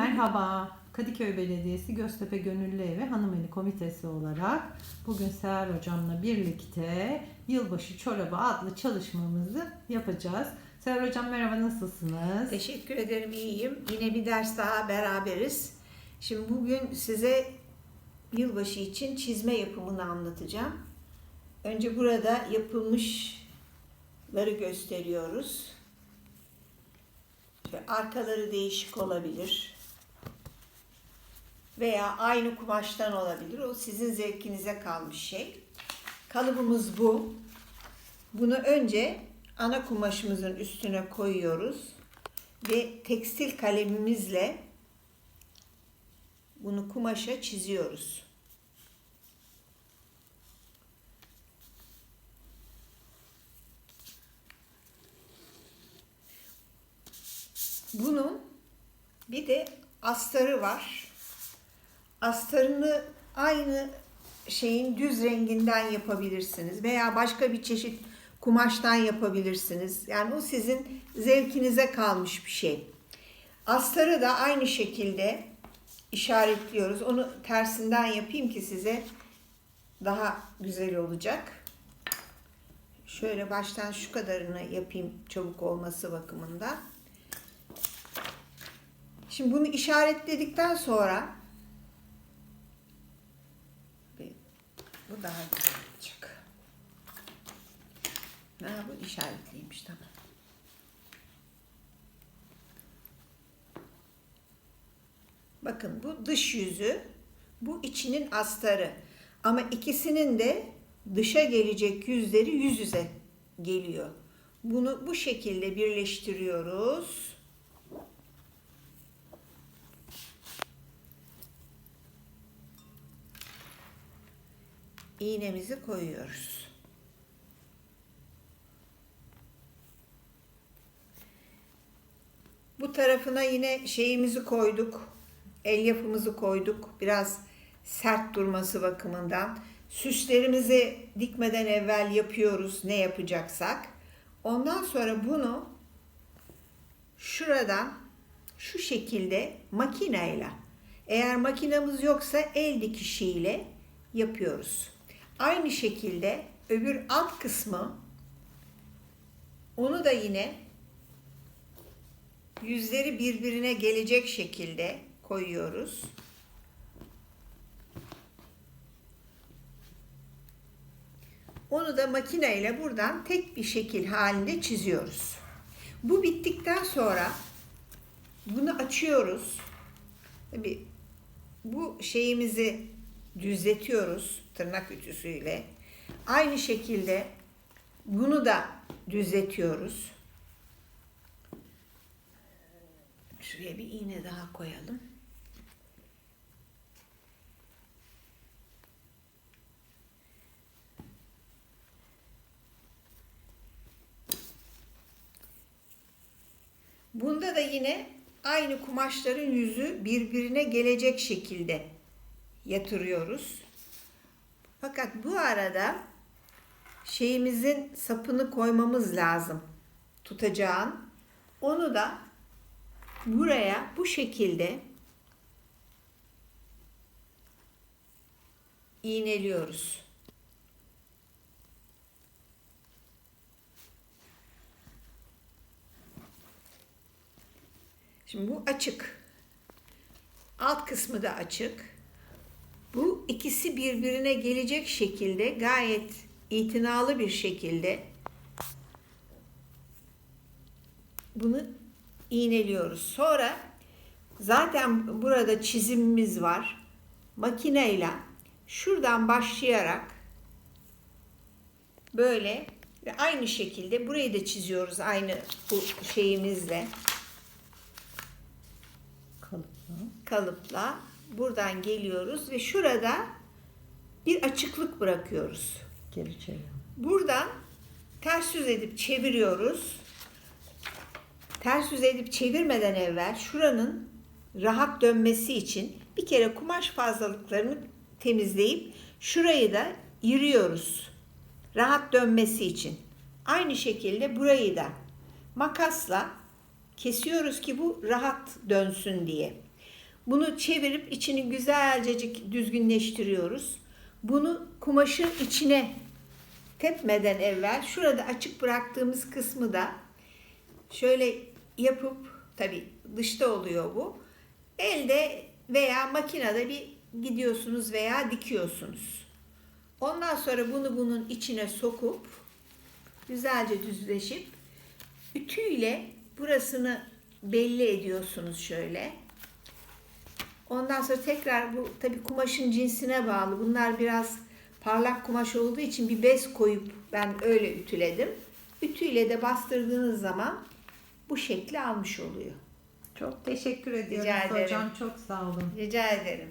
Merhaba. Kadıköy Belediyesi Göztepe Gönüllü Evi Hanımeli Komitesi olarak bugün Seher Hocam'la birlikte Yılbaşı Çorabı adlı çalışmamızı yapacağız. Seher Hocam merhaba nasılsınız? Teşekkür ederim, iyiyim. Yine bir ders daha beraberiz. Şimdi bugün size yılbaşı için çizme yapımını anlatacağım. Önce burada yapılmışları gösteriyoruz. Arkaları değişik olabilir. Veya aynı kumaştan olabilir. O sizin zevkinize kalmış şey. Kalıbımız bu. Bunu önce ana kumaşımızın üstüne koyuyoruz ve tekstil kalemimizle bunu kumaşa çiziyoruz. Bunun bir de astarı var. Astarını aynı şeyin düz renginden yapabilirsiniz veya başka bir çeşit kumaştan yapabilirsiniz. Yani o sizin zevkinize kalmış bir şey. Astarı da aynı şekilde işaretliyoruz. Onu tersinden yapayım ki size daha güzel olacak. Şöyle baştan şu kadarını yapayım çabuk olması bakımından. Şimdi bunu işaretledikten sonra bu daha güzel olacak. Ha, bu işaretliymiş tamam. Bakın bu dış yüzü, bu içinin astarı. Ama ikisinin de dışa gelecek yüzleri yüz yüze geliyor. Bunu bu şekilde birleştiriyoruz. İğnemizi koyuyoruz. Bu tarafına yine şeyimizi koyduk. Elyafımızı koyduk. Biraz sert durması bakımından. Süslerimizi dikmeden evvel yapıyoruz ne yapacaksak. Ondan sonra bunu şuradan şu şekilde makineyle eğer makinamız yoksa el dikişiyle yapıyoruz. Aynı şekilde öbür alt kısmı onu da yine yüzleri birbirine gelecek şekilde koyuyoruz. Onu da makineyle buradan tek bir şekil halinde çiziyoruz. Bu bittikten sonra bunu açıyoruz. Tabii bu şeyimizi düzletiyoruz tırnak ütüsüyle. Aynı şekilde bunu da düzletiyoruz. Şuraya bir iğne daha koyalım. Bunda da yine aynı kumaşların yüzü birbirine gelecek şekilde yatırıyoruz. Fakat bu arada şeyimizin sapını koymamız lazım. Tutacağın. Onu da buraya bu şekilde iğneliyoruz. Şimdi bu açık. Alt kısmı da açık. Bu ikisi birbirine gelecek şekilde gayet itinalı bir şekilde bunu iğneliyoruz. Sonra zaten burada çizimimiz var. Makineyle şuradan başlayarak böyle ve aynı şekilde burayı da çiziyoruz aynı bu şeyimizle Kalıplı. kalıpla buradan geliyoruz ve şurada bir açıklık bırakıyoruz. Geri çevir. Buradan ters yüz edip çeviriyoruz. Ters yüz edip çevirmeden evvel şuranın rahat dönmesi için bir kere kumaş fazlalıklarını temizleyip şurayı da yırıyoruz. Rahat dönmesi için. Aynı şekilde burayı da makasla kesiyoruz ki bu rahat dönsün diye. Bunu çevirip içini güzelcecik düzgünleştiriyoruz. Bunu kumaşın içine tepmeden evvel şurada açık bıraktığımız kısmı da şöyle yapıp tabi dışta oluyor bu. Elde veya makinede bir gidiyorsunuz veya dikiyorsunuz. Ondan sonra bunu bunun içine sokup güzelce düzleşip ütüyle burasını belli ediyorsunuz şöyle. Ondan sonra tekrar bu tabi kumaşın cinsine bağlı. Bunlar biraz parlak kumaş olduğu için bir bez koyup ben öyle ütüledim. Ütüyle de bastırdığınız zaman bu şekli almış oluyor. Çok teşekkür ediyoruz ederim. hocam. Çok sağ olun. Rica ederim.